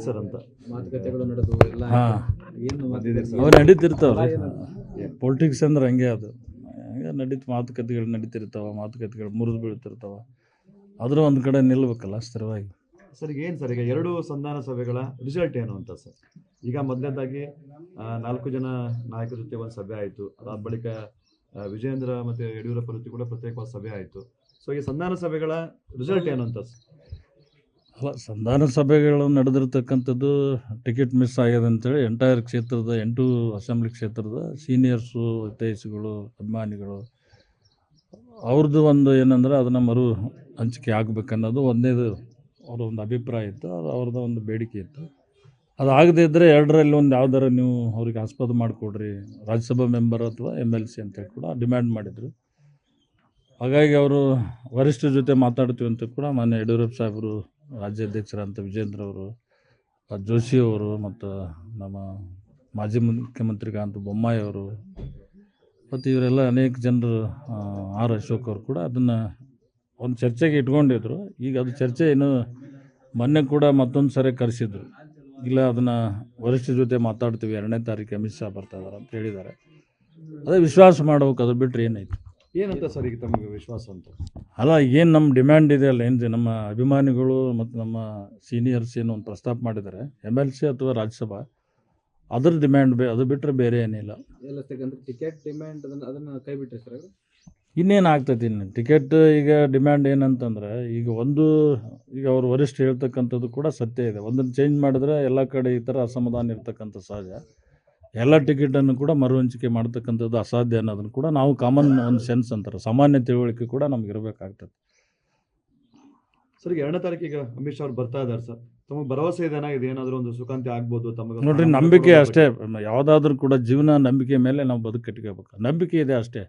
ಏನ್ ಸರ್ ಅಂತ. ಮಾತುಕತೆಗಳು ನಡೆದು ಎಲ್ಲ ಏನು ಬಂದಿದೆ ಸರ್. ಅವು ನಡೀತಿರ್ತಾವ್ರಿ. ಪೊಲಿಟಿಕ್ಸ್ ಅಂದ್ರೆ ಹಂಗೆ ಅದು. ಹಂಗೆ ನಡೀತ ಮಾತುಕತೆಗಳು ನಡೀತಿರ್ತಾವ ಮಾತುಕತೆಗಳು ಮುರಿದು ಬೀಳ್ತಿರ್ತಾವ. ಆದರೂ ಒಂದು ಕಡೆ ನಿಲ್ಬೇಕಲ್ಲ ಸ್ಥಿರವಾಗಿ. ಸರ್ ಈಗ ಏನ್ ಸರ್ ಈಗ ಎರಡು ಸಂಧಾನ ಸಭೆಗಳ ರಿಸಲ್ಟ್ ಏನು ಅಂತ ಸರ್? ಈಗ ಮೊದಲನೇದಾಗಿ ನಾಲ್ಕು ಜನ ನಾಯಕರ ಜೊತೆ ಒಂದು ಸಭೆ ಆಯಿತು. ಅದಾದ ಬಳಿಕ ವಿಜಯೇಂದ್ರ ಮತ್ತು ಯಡಿಯೂರಪ್ಪ ಜೊತೆ ಕೂಡ ಪ್ರತ್ಯೇಕವಾದ ಸಭೆ ಆಯಿತು. ಸೊ ಈ ಸಂಧಾನ ಸಭೆಗಳ ರಿಸಲ್ಟ್ ಏನು ಅಂತ ಸರ್? ಅಲ್ಲ, ಸಂಧಾನ ಸಭೆಗಳು ನಡೆದಿರ್ತಕ್ಕಂಥದ್ದು ಟಿಕೆಟ್ ಮಿಸ್ ಆಗ್ಯದ ಅಂತೇಳಿ ಎಂಟೈರ್ ಕ್ಷೇತ್ರದ ಎಂಟು ಅಸೆಂಬ್ಲಿ ಕ್ಷೇತ್ರದ ಸೀನಿಯರ್ಸು ಹಿತೈಷಿಗಳು ಅಭಿಮಾನಿಗಳು, ಅವ್ರದ್ದು ಒಂದು ಏನಂದ್ರೆ ಅದನ್ನು ಮರು ಹಂಚಿಕೆ ಆಗಬೇಕನ್ನೋದು ಒಂದೇದು ಅವರ ಒಂದು ಅಭಿಪ್ರಾಯ ಇತ್ತು ಅವ್ರದ್ದು ಒಂದು ಬೇಡಿಕೆ ಇತ್ತು. ಅದು ಆಗದೇ ಇದ್ದರೆ ಎರಡರಲ್ಲಿ ಒಂದು ಯಾವ್ದಾರ ನೀವು ಅವ್ರಿಗೆ ಆಸ್ಪದ ಮಾಡಿಕೊಡ್ರಿ, ರಾಜ್ಯಸಭಾ ಮೆಂಬರ್ ಅಥವಾ ಎಂ ಎಲ್ ಸಿ ಅಂತೇಳಿ ಕೂಡ ಡಿಮ್ಯಾಂಡ್ ಮಾಡಿದರು. ಹಾಗಾಗಿ ಅವರು ವರಿಷ್ಠರ ಜೊತೆ ಮಾತಾಡ್ತೀವಿ ಅಂತ ಕೂಡ ಮಾನ್ಯ ಯಡಿಯೂರಪ್ಪ ಸಾಹೇಬರು ರಾಜ್ಯಾಧ್ಯಕ್ಷರಂತ ವಿಜೇಂದ್ರ ಅವರು, ಆ ಜೋಶಿ ಅವರು ಮತ್ತು ನಮ್ಮ ಮಾಜಿ ಮುಖ್ಯಮಂತ್ರಿಗಳಂತ ಬೊಮ್ಮಾಯಿ ಅವರು ಮತ್ತು ಇವರೆಲ್ಲ ಅನೇಕ ಜನರು ಆರ್ ಅಶೋಕ್ ಅವರು ಕೂಡ ಅದನ್ನು ಒಂದು ಚರ್ಚೆಗೆ ಇಟ್ಕೊಂಡಿದ್ರು. ಈಗ ಅದು ಚರ್ಚೆ ಏನು ಮೊನ್ನೆ ಕೂಡ ಮತ್ತೊಂದು ಸರಿ ಕರೆಸಿದ್ರು. ಇಲ್ಲ, ಅದನ್ನು ವರಿಷ್ಠ ಜೊತೆ ಮಾತಾಡ್ತೀವಿ, ಎರಡನೇ ತಾರೀಕು ಅಮಿತ್ ಶಾ ಬರ್ತಾ ಇದಾರೆ ಅಂತ ಹೇಳಿದ್ದಾರೆ. ಅದೇ ವಿಶ್ವಾಸ ಮಾಡ್ಬೇಕು, ಅದು ಬಿಟ್ಟರೆ ಏನಾಯ್ತು? ಏನಂತ ಸರ್ ಈಗ ತಮಗೆ ವಿಶ್ವಾಸ ಅಂತ? ಅಲ್ಲ ಏನು ನಮ್ಮ ಡಿಮ್ಯಾಂಡ್ ಇದೆ ಅಲ್ಲ ಏನು ನಮ್ಮ ಅಭಿಮಾನಿಗಳು ಮತ್ತು ನಮ್ಮ ಸೀನಿಯರ್ಸ್ ಏನು ಒಂದು ಪ್ರಸ್ತಾಪ ಮಾಡಿದ್ದಾರೆ ಎಂ ಎಲ್ ಸಿ ಅಥವಾ ರಾಜ್ಯಸಭಾ ಅದ್ರ ಡಿಮ್ಯಾಂಡ್ ಬೇ ಅದು ಬಿಟ್ಟರೆ ಬೇರೆ ಏನಿಲ್ಲ ಟಿಕೆಟ್ ಡಿಮ್ಯಾಂಡ್ ಅದನ್ನು ಅದನ್ನ ಕೈ ಸರ್? ಇನ್ನೇನು ಆಗ್ತೈತಿ ಇನ್ನು? ಟಿಕೆಟ್ ಈಗ ಡಿಮ್ಯಾಂಡ್ ಏನಂತಂದ್ರೆ ಈಗ ಒಂದು ಈಗ ಅವ್ರು ವರಿಷ್ಠ ಹೇಳ್ತಕ್ಕಂಥದ್ದು ಕೂಡ ಸತ್ಯ ಇದೆ. ಒಂದನ್ನು ಚೇಂಜ್ ಮಾಡಿದ್ರೆ ಎಲ್ಲ ಕಡೆ ಈ ಥರ ಅಸಮಾಧಾನ ಇರ್ತಕ್ಕಂಥ ಸಹಜ. ಎಲ್ಲ ಟಿಕೆಟನ್ನು ಕೂಡ ಮರು ಹಂಚಿಕೆ ಮಾಡ್ತಕ್ಕಂಥದ್ದು ಅಸಾಧ್ಯ ಅನ್ನೋದನ್ನು ಕೂಡ ನಾವು ಕಾಮನ್ ಒಂದು ಸೆನ್ಸ್ ಅಂತಾರೆ. ಸಾಮಾನ್ಯ ತಿಳುವಳಿಕೆ ಕೂಡ ನಮ್ಗೆ ಇರಬೇಕಾಗ್ತದೆ. ಸರ್ ಎರಡನೇ ತಾರೀಕಿಗೆ ಅಮಿತ್ ಶಾ ಅವ್ರು ಬರ್ತಾ ಇದ್ದಾರೆ ಸರ್. ತಮಗೆ ಭರವಸೆ ಇದೆ ಇದು ಏನಾದರೂ ಒಂದು ಸುಖಾಂತಿ ಆಗ್ಬೋದು ತಮಗೆ ನೋಡ್ರಿ ನಂಬಿಕೆ ಅಷ್ಟೇ. ಯಾವುದಾದ್ರೂ ಕೂಡ ಜೀವನ ನಂಬಿಕೆ ಮೇಲೆ ನಾವು ಬದುಕು ಕಟ್ಕೋಬೇಕು ನಂಬಿಕೆ ಇದೆ ಅಷ್ಟೇ.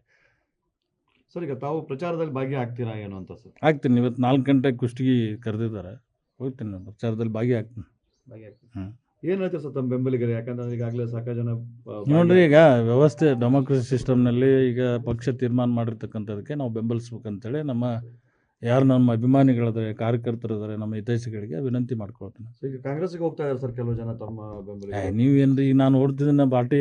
ಸರ್ ಈಗ ತಾವು ಪ್ರಚಾರದಲ್ಲಿ ಭಾಗಿಯಾಗ್ತೀರಾ ಏನು ಅಂತ ಸರ್? ಆಗ್ತೀನಿ. ಇವತ್ತು ನಾಲ್ಕು ಗಂಟೆಗೆ ಕುಷ್ಟಗಿ ಕರೆದಿದ್ದಾರೆ. ಹೋಗ್ತೀನಿ ನಾನು. ಪ್ರಚಾರದಲ್ಲಿ ಭಾಗಿ ಆಗ್ತೀನಿ ಏನ್ ಹೇಳ್ತೀರ ಸರ್ ತಮ್ಮ ಬೆಂಬಲಿಗರು? ಯಾಕಂದ್ರೆ ಈಗಾಗಲೇ ಸಾಕಷ್ಟು ಜನ ನೋಡ್ರಿ ಈಗ ವ್ಯವಸ್ಥೆ ಡೆಮೋಕ್ರಸಿ ಸಿಸ್ಟಮ್ನಲ್ಲಿ ಈಗ ಪಕ್ಷ ತೀರ್ಮಾನ ಮಾಡಿರ್ತಕ್ಕಂಥದಕ್ಕೆ ನಾವು ಬೆಂಬಲಿಸ್ಬೇಕಂತೇಳಿ ನಮ್ಮ ಯಾರು ನಮ್ಮ ಅಭಿಮಾನಿಗಳಿದ್ದಾರೆ ಕಾರ್ಯಕರ್ತರಿದ್ದಾರೆ ನಮ್ಮ ಹಿತೈಷಿಗಳಿಗೆ ವಿನಂತಿ ಮಾಡ್ಕೊಳ್ತೀನಿ. ಈಗ ಕಾಂಗ್ರೆಸ್ಗೆ ಹೋಗ್ತಾ ಇದ್ದಾರೆ ಸರ್ ಕೆಲವು ಜನ ತಮ್ಮ ಬೆಂಬಲ ಬೆಂಬಲಿಗರು ನೀವೇನ್ರಿ ಈಗ ನಾನು ಓಡ್ತಿದ್ದೀನಿ ಪಾರ್ಟಿ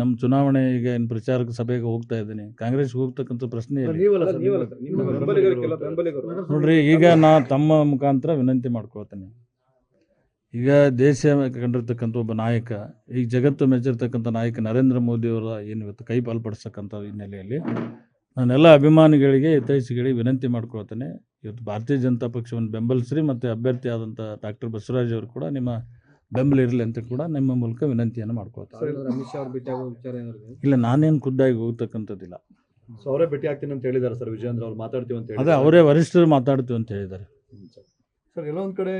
ನಮ್ಮ ಚುನಾವಣೆ ಈಗ ಏನು ಪ್ರಚಾರಕ್ಕೆ ಸಭೆಗೆ ಹೋಗ್ತಾ ಇದ್ದೀನಿ. ಕಾಂಗ್ರೆಸ್ಗೆ ಹೋಗ್ತಕ್ಕಂಥ ಪ್ರಶ್ನೆ ನಿಮ್ಮ- ನಿಮ್ಮ ನಿಮ್ಮ ನೋಡ್ರಿ ಈಗ ನಾ ತಮ್ಮ ಮುಖಾಂತರ ವಿನಂತಿ ಮಾಡ್ಕೊಳ್ತೀನಿ. ಈಗ ದೇಶ ಕಂಡಿರ್ತಕ್ಕಂಥ ಒಬ್ಬ ನಾಯಕ ಈಗ ಜಗತ್ತು ಮೆಚ್ಚಿರ್ತಕ್ಕಂಥ ನಾಯಕ ನರೇಂದ್ರ ಮೋದಿಯವರ ಏನು ಇವತ್ತು ಕೈ ಪಾಲ್ಪಡಿಸ್ತಕ್ಕಂಥ ಹಿನ್ನೆಲೆಯಲ್ಲಿ ನಾನೆಲ್ಲ ಅಭಿಮಾನಿಗಳಿಗೆ ಹಿತೈಷಿಗಳಿಗೆ ವಿನಂತಿ ಮಾಡ್ಕೊಳ್ತೇನೆ. ಇವತ್ತು ಭಾರತೀಯ ಜನತಾ ಪಕ್ಷವನ್ನು ಬೆಂಬಲಿಸ್ರಿ ಮತ್ತು ಅಭ್ಯರ್ಥಿ ಆದಂಥ ಡಾಕ್ಟರ್ ಬಸವರಾಜ್ ಅವರು ಕೂಡ ನಿಮ್ಮ ಬೆಂಬಲ ಇರಲಿ ಅಂತ ಕೂಡ ನಿಮ್ಮ ಮೂಲಕ ವಿನಂತಿಯನ್ನು ಮಾಡ್ಕೊಳ್ತಾರೆ ಅಮಿತ್ ಶಾ ಅವ್ರು ಭೇಟಿ ಆಗೋ ವಿಚಾರ ಇಲ್ಲ ನಾನೇನು ಖುದ್ದಾಗಿ ಹೋಗ್ತಕ್ಕಂಥದ್ದಿಲ್ಲ. ಸೊ ಅವರೇ ಭೇಟಿ ಆಗ್ತೀನಿ ಅಂತ ಹೇಳಿದ್ದಾರೆ ಸರ್ ವಿಜೇಂದ್ರ ಅವ್ರು ಮಾತಾಡ್ತೀವಿ ಅಂತ ಅದೇ ಅವರೇ ವರಿಷ್ಠರು ಮಾತಾಡ್ತೀವಿ ಅಂತ ಹೇಳಿದ್ದಾರೆ. ಸರ್ ಎಲ್ಲೊಂದ್ ಕಡೆ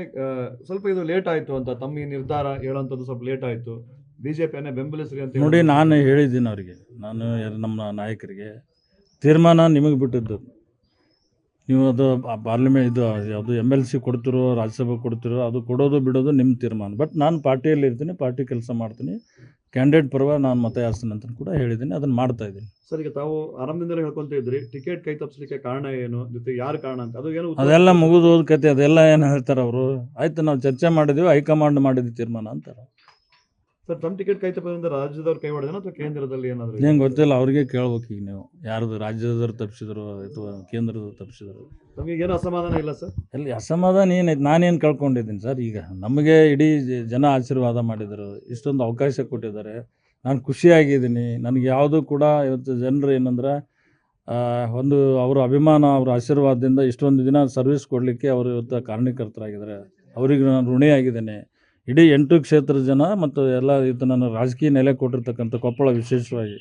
ಸ್ವಲ್ಪ ಇದು ಲೇಟ್ ಆಯ್ತು ಅಂತ ತಮ್ಮ ಈ ನಿರ್ಧಾರ ಹೇಳೋಂಥದ್ದು ಸ್ವಲ್ಪ ಲೇಟ್ ಆಯ್ತು. ಬಿಜೆಪಿಯನ್ನೇ ಬೆಂಬಲಿಸ್ರಿ ಅಂತ ನೋಡಿ ನಾನು ಹೇಳಿದ್ದೀನಿ ಅವರಿಗೆ. ನಾನು ನಮ್ಮ ನಾಯಕರಿಗೆ. ತೀರ್ಮಾನ ನಿಮಗೆ ಬಿಟ್ಟಿದ್ದು. ನೀವು ಅದು ಪಾರ್ಲಿಮೆಂಟ್ ಇದು ಯಾವುದು ಎಂ ಎಲ್ ಸಿ ಕೊಡ್ತಿರೋ ರಾಜ್ಯಸಭೆ ಕೊಡ್ತಿರೋ ಅದು ಕೊಡೋದು ಬಿಡೋದು ನಿಮ್ಮ ತೀರ್ಮಾನ. ಬಟ್ ನಾನು ಪಾರ್ಟಿಯಲ್ಲಿ ಇರ್ತೀನಿ ಪಾರ್ಟಿ ಕೆಲಸ ಮಾಡ್ತೀನಿ. ಕ್ಯಾಂಡಿಡೇಟ್ ಪರವಾಗಿ ನಾನು ಮತ ಯಾಸ್ತೀನಿ ಅಂತ ಕೂಡ ಹೇಳಿದ್ದೀನಿ ಅದನ್ನು ಮಾಡ್ತಾ ಇದ್ದೀನಿ. ಸರ್ ಈಗ ತಾವು ಆರಂಭದಿಂದಲೇ ಹೇಳ್ಕೊಂತ ಇದ್ರಿ ಟಿಕೆಟ್ ಕೈ ತಪ್ಪಿಸ್ಲಿಕ್ಕೆ ಕಾರಣ ಏನು? ಜೊತೆ ಯಾರು ಕಾರಣ ಅಂತ? ಅದು ಏನು ಅದೆಲ್ಲ ಮುಗಿದು ಹೋದ ಕತೆ ಅದೆಲ್ಲ ಏನು ಹೇಳ್ತಾರೆ ಅವರು ಆಯ್ತು ನಾವು ಚರ್ಚೆ ಮಾಡಿದ್ದೀವಿ ಹೈಕಮಾಂಡ್ ಮಾಡಿದ್ವಿ ತೀರ್ಮಾನ ಅಂತಾರೆ. ಸರ್ ತಮ್ಮ ಟಿಕೆಟ್ ಕೈ ತಪ್ಪಿದ್ರಿಂದ ರಾಜ್ಯದವ್ರು ಕೈ ಹೊಡೆದೇನೋ ಅಥವಾ ಕೇಂದ್ರದಲ್ಲಿ ಏನಾದರೂ ಏನು ಗೊತ್ತಿಲ್ಲ ಅವ್ರಿಗೆ ಕೇಳ್ಬೇಕು ಈಗ ನೀವು. ಯಾರ್ದು ರಾಜ್ಯದವ್ರು ತಪ್ಪಿಸಿದ್ರು ಅಥವಾ ಕೇಂದ್ರದವ್ರು ತಪ್ಪಿಸಿದ್ರು ನಮಗೆ ಏನು ಅಸಮಾಧಾನ ಇಲ್ಲ ಸರ್. ಎಲ್ಲಿ ಅಸಮಾಧಾನ ಏನೈತೆ ನಾನೇನು ಕಳ್ಕೊಂಡಿದ್ದೀನಿ ಸರ್ ಈಗ? ನಮಗೆ ಇಡೀ ಜ- ಜನ ಆಶೀರ್ವಾದ ಮಾಡಿದರು ಇಷ್ಟೊಂದು ಅವಕಾಶ ಕೊಟ್ಟಿದ್ದಾರೆ. ನಾನು ಖುಷಿಯಾಗಿದ್ದೀನಿ. ನನಗೆ ಯಾವುದು ಕೂಡ ಇವತ್ತು ಜನರು ಏನಂದ್ರೆ ಆ, ಒಂದು ಅವರ ಅಭಿಮಾನ ಅವರ ಆಶೀರ್ವಾದದಿಂದ ಇಷ್ಟೊಂದು ದಿನ ಸರ್ವಿಸ್ ಕೊಡಲಿಕ್ಕೆ ಅವರು ಇವತ್ತು ಕಾರಣೀಕರ್ತರಾಗಿದ್ದಾರೆ ಅವರಿಗೆ ನಾನು ಋಣಿಯಾಗಿದ್ದೇನೆ. ಇಡೀ ಎಂಟು ಕ್ಷೇತ್ರದ ಜನ ಮತ್ತು ಎಲ್ಲ ಇವತ್ತು ನಾನು ರಾಜಕೀಯ ನೆಲೆ ಕೊಟ್ಟಿರ್ತಕ್ಕಂಥ ಕೊಪ್ಪಳ ವಿಶೇಷವಾಗಿ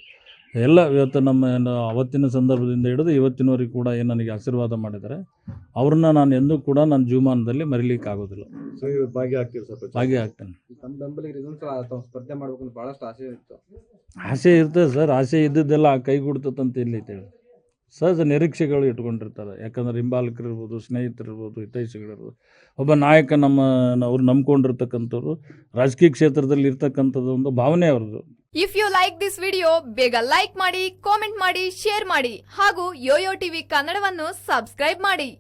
ಎಲ್ಲ ಇವತ್ತು ನಮ್ಮ ಏನು ಅವತ್ತಿನ ಸಂದರ್ಭದಿಂದ ಹಿಡಿದು ಇವತ್ತಿನವರೆಗೆ ಕೂಡ ಏನು ನನಗೆ ಆಶೀರ್ವಾದ ಮಾಡಿದರೆ ಅವ್ರನ್ನ ನಾನು ಎಂದೂ ಕೂಡ ನನ್ನ ಜೀವಮಾನದಲ್ಲಿ ಮರಿಲಿಕ್ಕೆ ಆಗೋದಿಲ್ಲ ಸೊ ಇವತ್ತು ಭಾಗಿ. ಹಾಗೆ ಆಗ್ತೇನೆ. ಸ್ಪರ್ಧೆ ಮಾಡ್ಬೇಕಂತ ಬಹಳಷ್ಟು ಆಸೆ ಇತ್ತು. ಆಸೆ ಇರ್ತದೆ ಸರ್. ಆಸೆ ಇದ್ದದ್ದೆಲ್ಲ ಕೈ ಇಲ್ಲಿ ಇಲ್ಲೈತೇಳಿ ಸಹಜ ನಿರೀಕ್ಷೆಗಳು ಇಟ್ಕೊಂಡಿರ್ತಾರೆ. ಯಾಕಂದ್ರೆ ಹಿಂಬಾಲಕರು ಇರ್ಬೋದು ಸ್ನೇಹಿತರಿರ್ಬೋದು, ಹಿತೈಷಿಗಳಿರ್ಬೋದು. ಒಬ್ಬ ನಾಯಕ ನಮ್ಮ, ಅವ್ರು ನಂಬ್ಕೊಂಡಿರ್ತಕ್ಕಂಥವ್ರು, ರಾಜಕೀಯ ಕ್ಷೇತ್ರದಲ್ಲಿ ಇರ್ತಕ್ಕಂಥದ್ದು ಒಂದು ಭಾವನೆ ಅವ್ರದ್ದು. If you like this video ಬೇಗ ಲೈಕ್ ಮಾಡಿ ಕಾಮೆಂಟ್ ಮಾಡಿ ಶೇರ್ ಮಾಡಿ, ಹಾಗೂ ಯೋಯೋ ಟಿವಿ ಕನ್ನಡವನ್ನು ಸಬ್ಸ್ಕ್ರೈಬ್ ಮಾಡಿ.